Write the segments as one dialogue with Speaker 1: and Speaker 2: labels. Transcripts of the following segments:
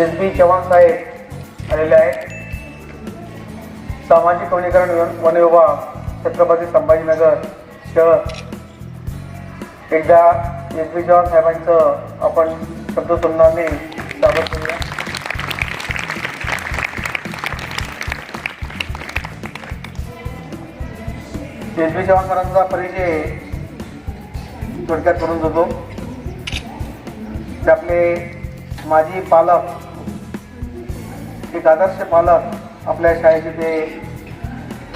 Speaker 1: S बी चव्हाण साहेब आलेले आहेत. सामाजिक वनीकरण वन विभाग छत्रपती संभाजीनगर शहर. एकदा एस बी चव्हाण साहेबांचं आपण शब्द स्वागत करूया. एस बी चव्हाण सरांचा परिचय थोडक्यात करून देतो. ते आपले माजी पालक एक आदर्श पालक आपल्या शाळेचे ते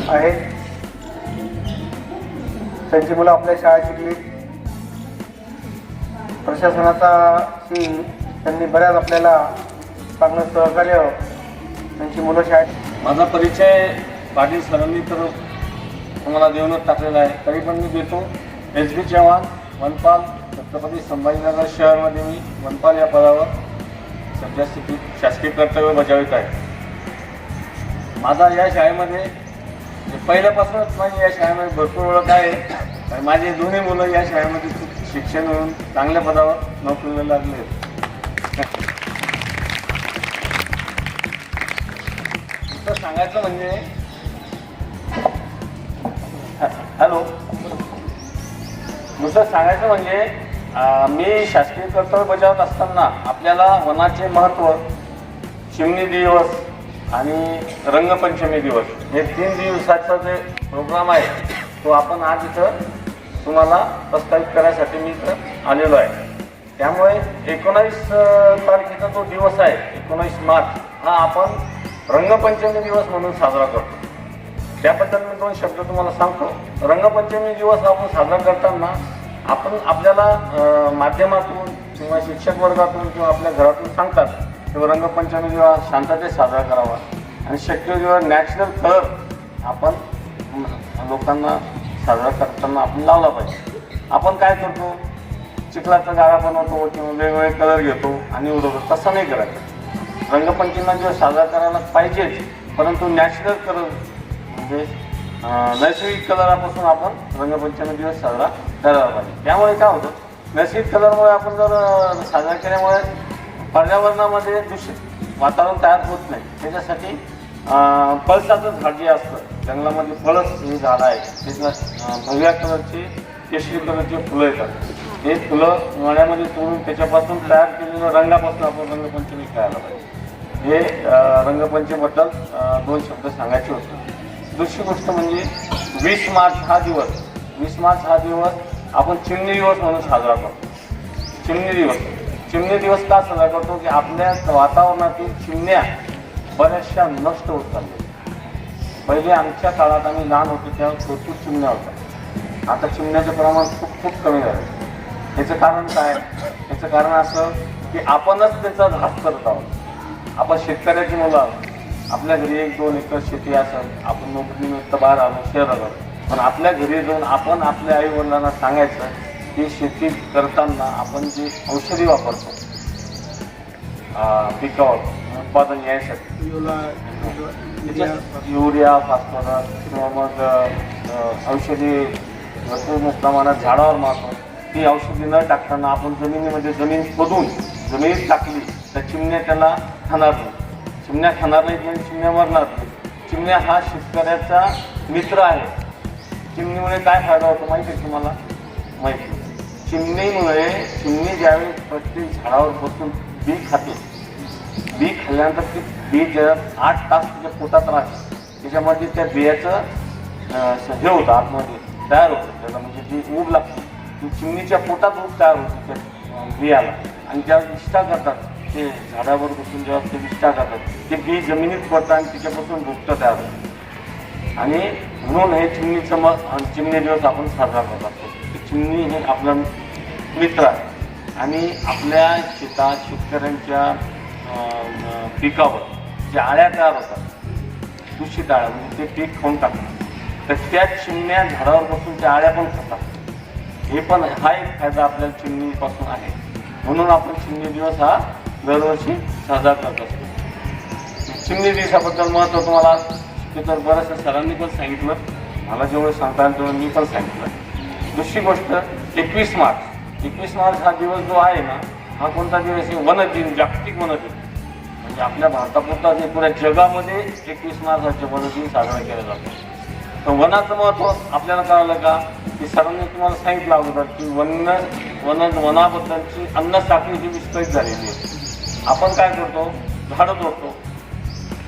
Speaker 1: आहेत त्यांची मुलं आपल्या शाळेत शिकली. प्रशासनाचा शी त्यांनी बऱ्याच आपल्याला चांगलं सहकार्य त्यांची मुलं शाळेत
Speaker 2: माझा परिचय पाटील सरांनी तर तुम्हाला देऊनच टाकलेला आहे. तरी पण मी देतो. एस बी चव्हाण वनपाल छत्रपती संभाजीनगर शहरमध्ये मी वनपाल या पदावर ते कर्तव्य बजावित आहे माझा या शाळेमध्ये म्हणजे पहिल्यापासूनच माझी या शाळेमध्ये भरपूर ओळख आहे. माझे दोन्ही मुलं या शाळेमध्ये खूप शिक्षण होऊन चांगल्या पदावर नोकरीला लागले. आहेत. सांगायचं म्हणजे हॅलो. दुसरं सांगायचं म्हणजे मी शासकीय कर्तव्य बजावत असताना आपल्याला वनाचे महत्त्व चिमणी दिवस आणि रंगपंचमी दिवस हे तीन दिवसाचा जे प्रोग्राम आहे तो आपण आज इथं तुम्हाला प्रस्तावित करायसाठी मी इथं आलेलो आहे. त्यामुळे एकोणावीस तारखेचा जो दिवस आहे एकोणावीस मार्च हा आपण रंगपंचमी दिवस म्हणून साजरा करतो. त्याबद्दल मी दोन शब्द तुम्हाला सांगतो. रंगपंचमी दिवस आपण साजरा करताना आपण आपल्याला माध्यमातून किंवा शिक्षक वर्गातून किंवा आपल्या घरातून सांगतात किंवा रंगपंचमी जेव्हा शांततेत साजरा करावा. आणि शक्य जेव्हा नॅचरल कलर आपण लोकांना साजरा करताना आपण लावला पाहिजे. आपण काय करतो? चिखलाचा गाळा बनवतो किंवा वेगवेगळे कलर घेतो आणि उडवतो. तसं नाही करायचं रंगपंचमीला दिवस साजरा करायला पाहिजेच परंतु नॅचरल कलर म्हणजे नैसर्गिक कलरापासून आपण रंगपंचमी दिवस साजरा करायला पाहिजे. त्यामुळे काय होतं? नैसर्गिक कलरमुळे आपण जर साजरा केल्यामुळे पर्यावरणामध्ये दूषित वातावरण तयार होत नाही. त्याच्यासाठी पळसाचं झाड जे असतं जंगलामध्ये फळच हे झाड आहे त्याच्या भगव्या कलरची केशरी कलरची फुलं येतात. हे फुलं उन्हाळ्यामध्ये तोडून त्याच्यापासून तयार केलेलं रंगापासून आपण रंगपंचमी खेळायला पाहिजे. हे रंगपंचमीबद्दल दोन शब्द सांगायचे होते. दुसरी गोष्ट म्हणजे वीस मार्च हा दिवस. वीस मार्च हा दिवस आपण चिमणी दिवस म्हणून साजरा करतो. चिमणी दिवस. चिमणी दिवस का साजरा करतो की आपल्या वातावरणातील चिमण्या बऱ्याचशा नष्ट होत चालल्या. पहिले आमच्या काळात आम्ही लहान होतो तेव्हा भरपूर चिमण्या होत्या. आता चिमण्याचं प्रमाण खूप खूप कमी झालं याचं कारण काय? याचं कारण असं की आपणच त्याचा ऱ्हास करत आहोत. आपण शेतकऱ्याची मुलं आहोत. आपल्या घरी एक दोन एकर शेती असेल आपण नोकरीनिमित्त बाहेर आलो शहर आलो. पण आपल्या घरी जाऊन आपण आपल्या आई वडिलांना सांगायचं की शेती करताना आपण जे औषधी वापरतो पिकावर उत्पादन यायसाठी. युरिया फॉस्फरस किंवा मग औषधी भरपूर प्रमाणात झाडावर मारतो. ती औषधी न टाकताना आपण जमिनीमध्ये जमीन खोदून जमिनीत टाकली तर चिमण्या त्याला खाणार नाही. चिमण्या खाणार नाहीत म्हणजे चिमण्या मरणार नाही चिमण्या हा शेतकऱ्याचा मित्र आहे. चिमणीमुळे काय फायदा होतो माहिती आहे तुम्हाला? माहिती आहे. चिमणीमुळे चिमणी ज्यावेळी प्रत्येक झाडावर बसून बी खाते. बी खाल्ल्यानंतर ती बी ज्या आठ तास तिच्या पोटात राहते. त्याच्यामध्ये त्या बियाचं हे होतं आतमध्ये तयार होतं. त्याला म्हणजे जी ऊब लागते. ती चिमणीच्या पोटात ऊब तयार होते त्या बियाला. आणि ज्या विष्ठा करतात ते झाडावर बसून जेव्हा ते विष्ठा करतात ते बी जमिनीत पडतं आणि तिच्यापासून भुकटं तयार होतं. आणि म्हणून हे चिमणीचं मग चिमणी दिवस आपण साजरा करतो चिमणी हे आपला मित्र आहे. आणि आपल्या शेतात शेतकऱ्यांच्या पिकावर ज्या आळ्या तयार होतात दूषित आळ्या म्हणजे ते पीक खाऊन टाकतात. तर त्या चिमण्या झाडावर बसून त्या आळ्या पण खातात. हे पण हा एक फायदा आपल्या चिमणीपासून आहे. म्हणून आपण चिमणी दिवस हा दरवर्षी साजरा करत असतो. चिमणी दिवसाबद्दल महत्त्व तुम्हाला ते तर बऱ्याचशा सरांनी पण सांगितलं. मला जेवढं सांगता येईल तेवढं मी पण सांगितलं. दुसरी गोष्ट एकवीस मार्च. एकवीस मार्च हा दिवस जो आहे ना हा कोणता दिवस आहे? वन दिन जागतिक वनदिन. म्हणजे आपल्या भारतापुरता नाही पुऱ्या जगामध्ये एकवीस मार्च हा वन साजरा केला जातो. तर वनाचं महत्त्व आपल्याला कळालं का? की सरांनी तुम्हाला सांगितलं अगोदर की वन वन वनाबद्दलची अन्न साखळी जी विस्कळीत झालेली आहे. आपण काय करतो? झाडं तोडतो.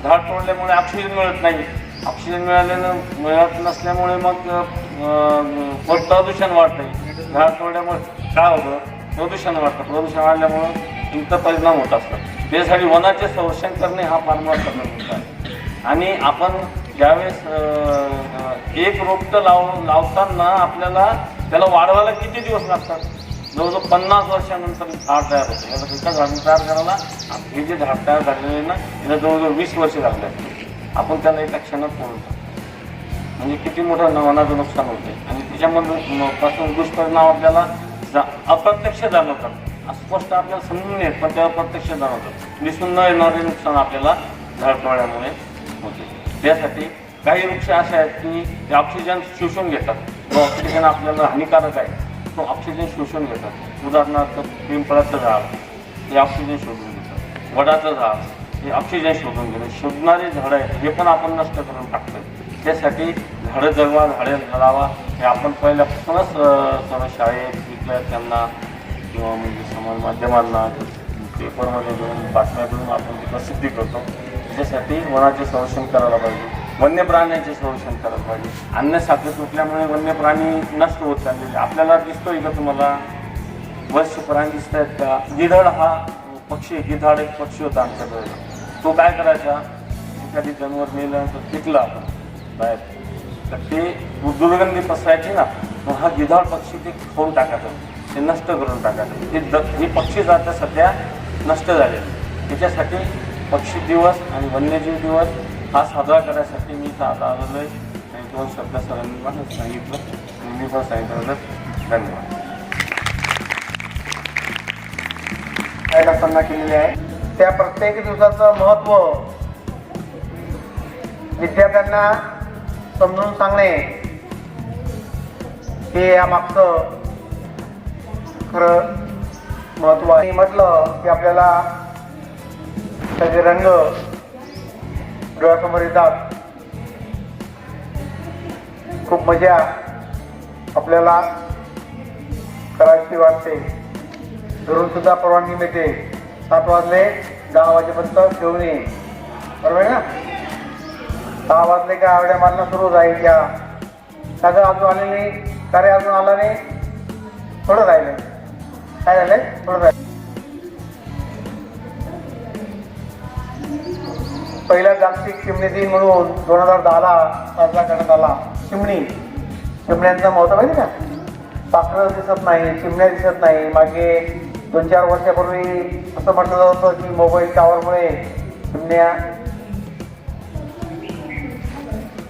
Speaker 2: झाड तोडल्यामुळे ऑक्सिजन मिळत नाही. ऑक्सिजन मिळाल्यानं मिळत नसल्यामुळे मग प्रदूषण वाढतं झाड तोडल्यामुळे काय होतं? प्रदूषण वाढतं. प्रदूषण वाढल्यामुळं इतर परिणाम होत असतात त्यासाठी वनाचे संरक्षण करणे हा फार महत्त्वाचा मुद्दा आहे. आणि आपण ज्यावेळेस एक रोपटं लाव लावताना आपल्याला त्याला वाढवायला किती दिवस लागतात? जवळजवळ पन्नास वर्षानंतर झाड तयार होतं. याला एका झाड तयार करायला हे जे झाड तयार झालेलं आहे ना याला जवळजवळ वीस वर्ष लागले आपण त्याला एका क्षणात पोहोचतो म्हणजे किती मोठं वनाचं नुकसान होते आणि त्याच्यामधून पासून दुष्परिणाम आपल्याला जा- अप्रत्यक्ष जाणवतात. अस्पष्ट आपल्याला समजून येत पण ते अप्रत्यक्ष जाणवतात. दिसून न येणारे नुकसान आपल्याला झाड होते. त्यासाठी काही वृक्ष असे आहेत की ते ऑक्सिजन शोषून घेतात. जो ऑक्सिजन आपल्याला हानिकारक आहे. तो ऑक्सिजन शोषून घेतात. उदाहरणार्थ पिंपळाचं झाड हे ऑक्सिजन शोधून घेतात. वडाचं झाड हे ऑक्सिजन शोधून घेतात. शोधणारे झाडं आहेत हे पण आपण नष्ट करून टाकतो त्यासाठी झाडं जगवा झाडे लावा. हे आपण पहिल्यापासूनच सर्व शाळेत विद्यार्थ्यांना किंवा म्हणजे समाज माध्यमांना पेपरमध्ये देऊन बातम्या देऊन आपण ती प्रसिद्धी करतो. त्याच्यासाठी वनाचे संरक्षण करायला पाहिजे. वन्य प्राण्यांचे संरक्षण करायला पाहिजे. अन्न साखळी तुटल्यामुळे वन्य प्राणी नष्ट होत चाललेले आपल्याला दिसतोय का तुम्हाला? वर्ष प्राणी दिसत आहेत का? गिधाड हा पक्षी गिधाड एक पक्षी होता आमच्याकडे तो काय करायचा? एखादी जनावर नेलं तर टिकला आपण. तर ते दुर्गंधी पसरायची ना मग हा गिधाड पक्षी ते खाऊन टाकायचं ते नष्ट करून टाकायचं ते द हे पक्षी जाता सध्या नष्ट झाले त्याच्यासाठी पक्षी दिवस आणि वन्यजीव दिवस हा साजरा करण्यासाठी मी इथं आता आलेलो आहे. आणि दोन शब्द सरांनी पण सांगितलं. आणि मी पण सांगितलं. धन्यवाद.
Speaker 1: काही केलेली आहे? त्या प्रत्येक दिवसाचं महत्त्व विद्यार्थ्यांना समजून सांगणे हे यामागचं खरं महत्त्व आहे. म्हटलं की आपल्याला त्याचे रंग डोळ्यासमोर येतात. खूप मजा आपल्याला करायची वाटते. घरून सुद्धा परवानगी मिळते. सात वाजले दहा वाजेपर्यंत घेऊन ये. बरोबर आहे ना? दहा वाजले का आवड्या मारणं सुरू राहील सगळं अजून आले नाही. कार्य अजून आला नाही. थोडं राहिलं. काय झालंय थोडं राहिलं. पहिला जागतिक चिमणी दिन म्हणून दोन हजार दहाला साजरा करण्यात आला. चिमणी. चिमण्यांचं महत्त्व माहिती का? पाखरं दिसत नाही चिमण्या दिसत नाही. मागे दोन चार वर्षापूर्वी असं म्हटलं जात होतं की मोबाईल टॉवरमुळे चिमण्या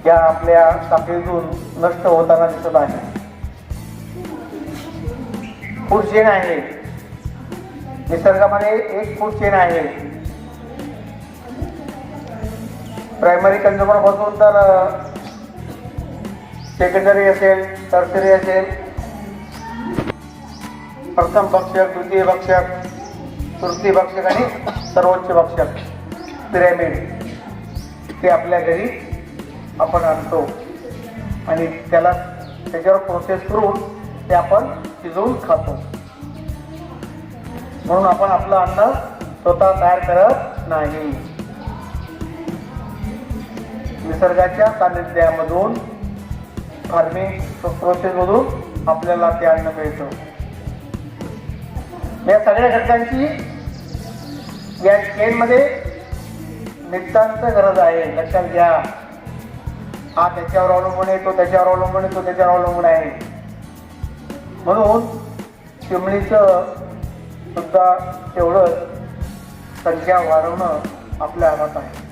Speaker 1: या आपल्या साखळीतून नष्ट होताना दिसत आहे. फूड चेन आहे. निसर्गामध्ये एक फूड चेन आहे. प्रायमरी कन्झ्युमरपासून तर सेकंडरी असेल टर्सरी असेल प्रथम भक्षक द्वितीय भक्षक तृतीय भक्षक आणि सर्वोच्च भक्षक पिरॅमिड ते आपल्या घरी आपण आणतो. आणि त्याला त्याच्यावर प्रोसेस करून ते आपण शिजवून खातो. म्हणून आपण आपलं अन्न स्वतः तयार करत नाही. निसर्गाच्या सानिध्यामधून फार्मिंग प्रोसेसमधून आपल्याला ते अन्न मिळतं. या सगळ्या घटकांची या चेनमध्ये नितांत गरज आहे. लक्षात घ्या. हा त्याच्यावर अवलंबून आहे तो त्याच्यावर अवलंबून आहे तो त्याच्यावर अवलंबून आहे. म्हणून चिमणीचं सुद्धा तेवढंच संख्या वाढवणं आपल्या हातात आहे.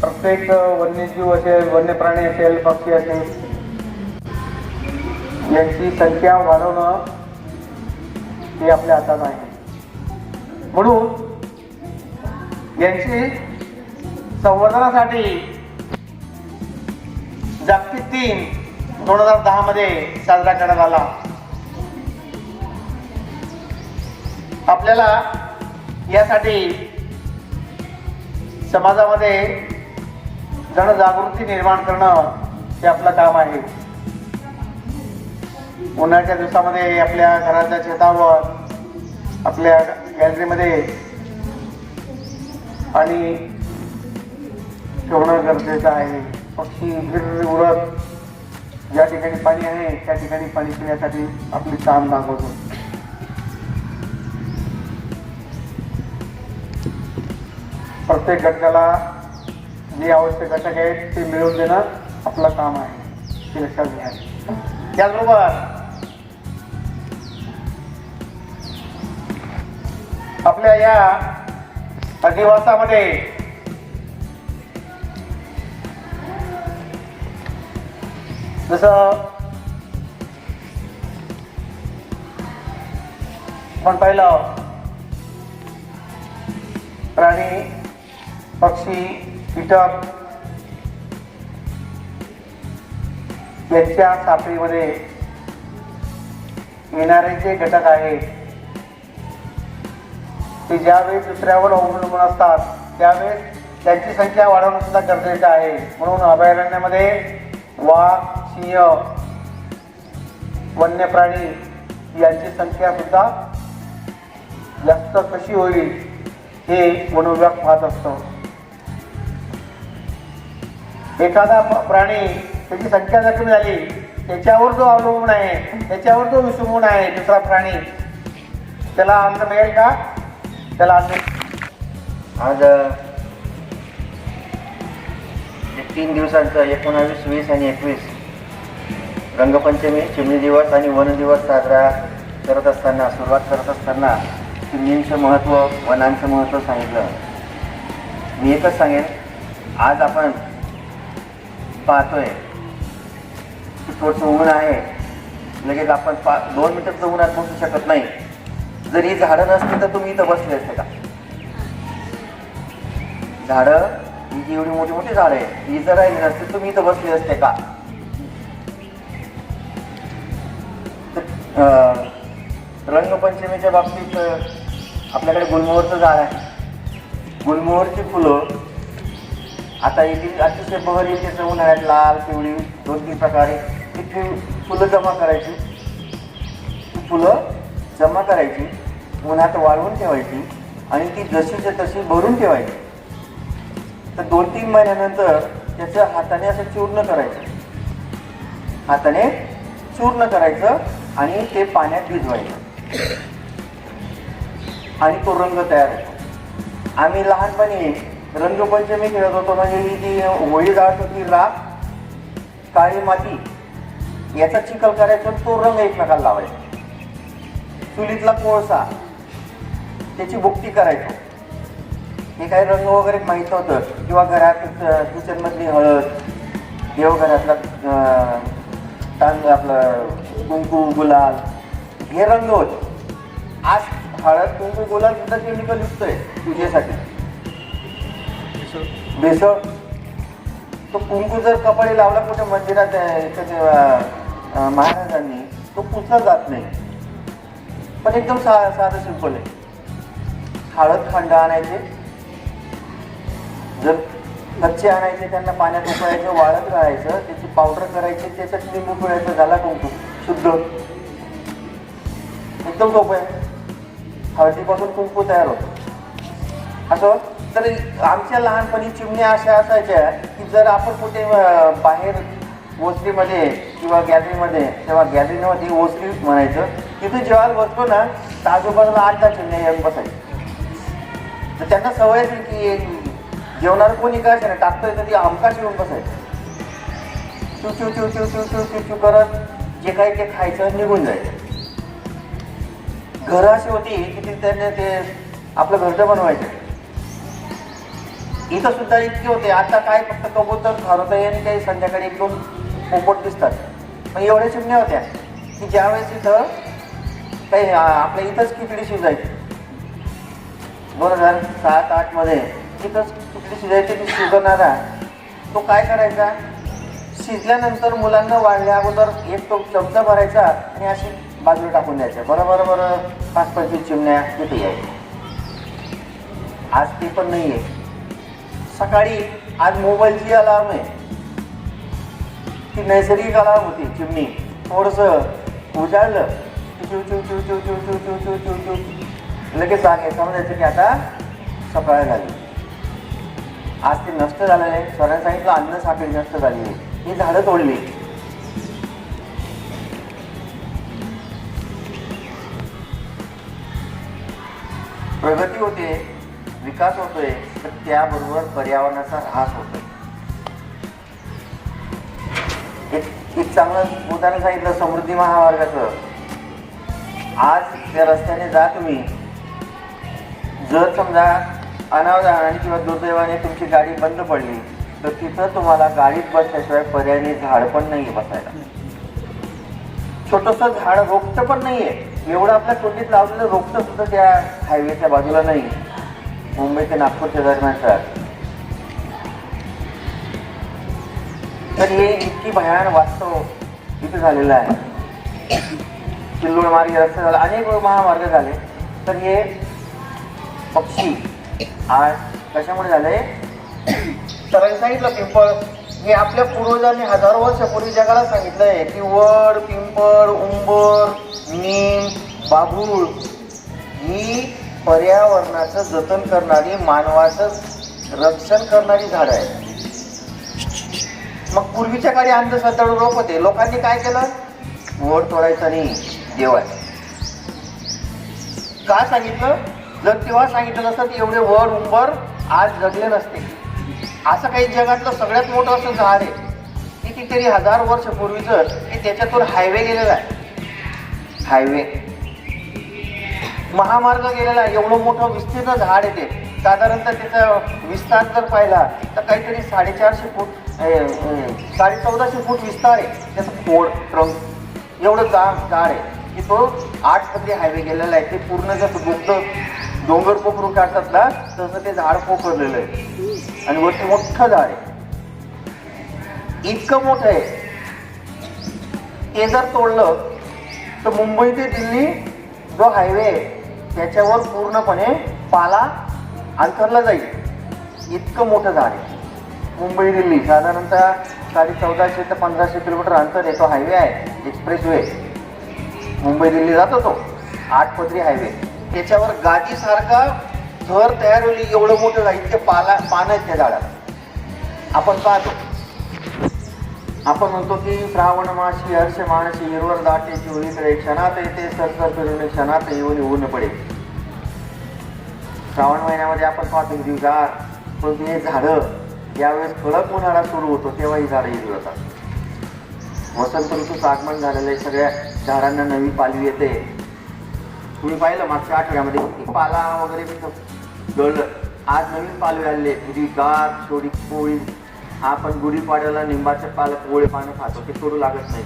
Speaker 1: प्रत्येक वन्यजीव असेल वन्य प्राणी असेल पक्षी असेल यांची संख्या वाढवणं हे आपल्या हातात आहे. म्हणून यांची संवर्धनासाठी जागतिक दिन दोन हजार दहा मध्ये साजरा करण्यात आला. आपल्याला यासाठी समाजामध्ये जनजागृती निर्माण करणं हे आपलं काम आहे. उन्हाळ्याच्या दिवसामध्ये आपल्या घराच्या शेतावर आपल्या गॅलरीमध्ये आणि ठेवणं गरजेचं आहे. पक्षी गिर उडत ज्या ठिकाणी पाणी आहे त्या ठिकाणी पाणी पिण्यासाठी आपली काम दाखवतो. प्रत्येक घटकाला जे आवश्यक घटक आहेत ते मिळवून देणं आपलं काम आहे. ते लक्षात घ्या. त्याचबरोबर आपल्या या अधिवासामध्ये जसं आपण पाहिलं प्राणी पक्षी कीटक यांच्या साखळीमध्ये येणारे जे घटक आहेत ते ज्यावेळेस दुसऱ्यावर अवलंबून असतात त्यावेळेस त्यांची संख्या वाढवणं सुद्धा गरजेचं आहे. म्हणून अभयारण्यामध्ये वाघ सिंह वन्य प्राणी यांची संख्या सुद्धा जास्त कशी होईल हे वनविभाग पाहत असतो. एखादा प्राणी त्याची संख्या जर कमी झाली त्याच्यावर जो अवलंबून आहे त्याच्यावर जो विसंबून आहे दुसरा प्राणी त्याला अन्न मिळेल का? त्याला अन्न
Speaker 3: आज तीन दिवसांचं एकोणावीस वीस आणि एकवीस रंगपंचमी चिमणी दिवस आणि वन दिवस साजरा करत असताना सुरुवात करत असताना चिमणींचं महत्त्व वनांचं महत्त्व सांगितलं. मी एकच सांगेन आज आपण पाहतोय की थोडंसं ऊन आहे. लगेच आपण पा दोन मिनटंचं ऊन आत बसू शकत नाही. जर ही झाडं नसती तर तुम्ही इथं बसले असते का? झाडं ही जी एवढी मोठी मोठी झाडं आहे ही जर राहिली नसते तुम्ही इथं बसले असते का? रंगपंचमीच्या बाबतीत आपल्याकडे गुलमोहरचं झाड आहे. गुलमोहरची फुलं आता येथील अतिशय बहर येते उन्हाळ्यात लाल पिवळी दोन तीन प्रकारे. ती फुलं जमा करायची. ती फुलं जमा करायची उन्हात वाळवून ठेवायची आणि ती जशीच्या तशी भरून ठेवायची. तर दोन तीन महिन्यानंतर त्याचं हाताने असं चूर्ण करायचं. हाताने चूर्ण करायचं. आणि ते पाण्यात भिजवायचं. आणि तो रंग तयार होतो. आम्ही लहानपणी रंगपंचमी खेळत होतो म्हणजे ही जी होळी जाळत होती राख काळी माती याचा चिखल करायचा तो रंग एकमेकाला लावायचा. चुलीतला कोळसा त्याची भुकटी करायचो. हे काही रंग वगैरे माहीत नव्हतं. किंवा घरात किचनमधली हळद देवघरातला अं, आपलं कुंकू गुलाल हे रंग होते. आज हळद कुंकू गुलाल सुद्धा केमिकल युक्त आहे पूजेसाठी. भेसळ. तो कुंकू जर कपडे लावला कुठे मंदिरात अं, महाराजांनी तो पुसला जात नाही. पण एकदम सा साधं सिंपल आहे. हळद खंड आणायचे. जर कच्चे आणायचे त्यांना पाण्यात उकळायचं वाळत राहायचं त्याची पावडर करायची त्याच्यात लिंबू पिळायचं झाला कुंकू शुद्ध. एकदम सोपं आहे. हळदीपासून कुंकू तयार होतो. असं? तर आमच्या लहानपणी चिमण्या अशा असायच्या की जर आपण कुठे बाहेर ओसरीमध्ये किंवा गॅलरीमध्ये तेव्हा गॅलरीमध्ये ओसरी म्हणायचं तिथे जेवायला बसतो ना तर आजूबाजूला आठ दहा चिमण्या येऊन बसायचं. तर त्यांना सवय की जेवणारं कोणी काय नाही टाकतोय तर ती आमकाच येऊन बसायचं. चू चू चू चू चू चू चू चू करत जे काही ते खायचं निघून जायचं. घरं अशी होती की ते त्यांनी ते आपलं घरचं बनवायचं. इथं सुद्धा इतके होते आता काय फक्त कबूतर खारवता आणि काही संध्याकाळी एक दोन पोपट दिसतात. पण एवढ्या चिमण्या होत्या की ज्यावेळेस इथं काही आपल्या इथंच खिचडी शिजायची. दोन हजार सात आठमध्ये तिथंच खिचडी शिजायची ती शिजवणारा तो काय करायचा? शिजल्यानंतर मुलांना वाढल्या अगोदर एक तो चमचा भरायचा आणि अशी बाजूला टाकून द्यायच्या बरोबर बरं पाच पंचवीस चिमण्या तिथे यायच्या. आज ते पण नाही आहे
Speaker 4: सकाळी आज मोबाईलची अलार्म आहे. ती नैसर्गिक अलार्म होती चिमणी. थोडस उजाळलं. चिव चिव चिव चिव चिव चिव चिव चिव चिव चिव. लगेच सांगे समजायचं की आता सकाळ झाली. आज ते नष्ट झालेलं आहे. सरांनी सांगितलं अन्न साखळी नष्ट झाली आहे. ही झाडं तोडली. प्रगती होते विकास होतोय तर त्याबरोबर पर्यावरणाचा ऱ्हास होतोय. एक एक चांगलं उदाहरण सांगितलं समृद्धी महामार्गाचं. आज त्या रस्त्याने जा तुम्ही. जर समजा अनावधानाने किंवा दुर्दैवाने तुमची गाडी बंद पडली तर तिथं तुम्हाला गाडीत बसल्याशिवाय पर्यायी झाड पण नाही बसायला. छोटस झाड रोपटं पण नाहीये. एवढं आपल्या कुंडीत लावलेलं रोपटं सुद्धा त्या हायवेच्या बाजूला नाही. मुंबई ते नागपूरच्या दरम्यानचा तर हे इतकी भयान वास्तव इथे झालेलं आहे. किल्लोळ मार्ग रस्ते झाला अनेक महामार्ग झाले. तर हे पक्षी आज कशामुळे झालंय?
Speaker 3: सरांनी सांगितलं पिंपळ. हे आपल्या पूर्वजांनी हजारो वर्षापूर्वी जगाला सांगितलंय की वड पिंपळ उंबर नीम बाभूळ ही पर्यावरणाचं जतन करणारी मानवाचं रक्षण करणारी झाडं आहे मग पूर्वीच्या काळी अंधश्रद्धाळू रोप होते. लोकांनी काय केलं? वड तोडायचं नाही देवाय का सांगितलं? जर तेव्हा सांगितलं नसतं तर एवढे वर उंबर आज जगले नसते. असं काही जगातलं सगळ्यात मोठं असं झाड आहे कितीतरी हजार वर्षपूर्वीचं की त्याच्यातून हायवे गेलेला आहे. हायवे महामार्ग गेलेला आहे एवढं मोठं विस्तीर्ण झाड येते साधारणतः त्याचा विस्तार जर पाहिला तर काहीतरी साडेचारशे फूट साडे चौदाशे फूट विस्तार आहे. त्याचं खोड ट्रंक एवढं जा झाड आहे. की तो आठ पदरी हायवे गेलेला आहे. ते पूर्ण जसं दुग्ध डोंगर पोखरून काढतात ना तसं ते झाड पोखरलेलं आहे. आणि वरती मोठं झाड आहे. इतकं मोठं आहे. ते जर तोडलं तर मुंबई ते दिल्ली जो हायवे आहे त्याच्यावर पूर्णपणे पाला अंतरला जाईल. इतकं मोठं झाड आहे. मुंबई दिल्ली साधारणतः साडे चौदाशे ते पंधराशे किलोमीटर अंतर आहे तो हायवे आहे एक्सप्रेस वे मुंबई दिल्ली जातो तो. आठ पदरी हायवे त्याच्यावर गादीसारखा घर तयार होईल एवढं मोठं जाईल इतके पाला पानं आहेत त्या झाडाला आपण पाहतो. आपण म्हणतो की श्रावण माशी हर्ष मानसी हिरवर दाटे चोळीकडे क्षणात येते सरसर फिरून क्षणात येऊन ऊन पडे. श्रावण महिन्यामध्ये आपण पाहतो की पण हे झाडं यावेळेस कडक उन्हाळा सुरू होतो तेव्हा ही झाडं हिरवी होतात वसंत ऋतूचं आगमन झालेलं आहे सगळ्या झाडांना नवी पालवी येते. तुम्ही पाहिलं मागच्या आठवड्यामध्ये? किती पाला वगैरे तिथं आज नवीन पालवे आले तुझी गार थोडी पोळी आपण गुढीपाड्याला निंबाचे पाल पोळे पानं खातो. ते करू लागत नाही.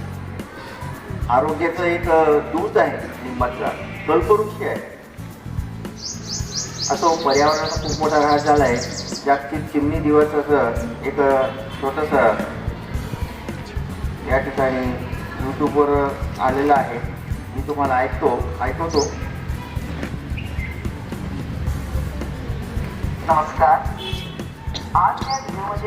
Speaker 3: आरोग्याचं एक दूध आहे निंबाचा कल्पवृक्ष आहे. असं पर्यावरणाचा खूप मोठा ऱ्हास झाला आहे. जागतिक चिमणी दिवस असं एक छोटस या ठिकाणी यूट्यूबवर आलेलं आहे. मी तुम्हाला ऐकतो ऐकवतो. नमस्कार आज या व्हिडिओमध्ये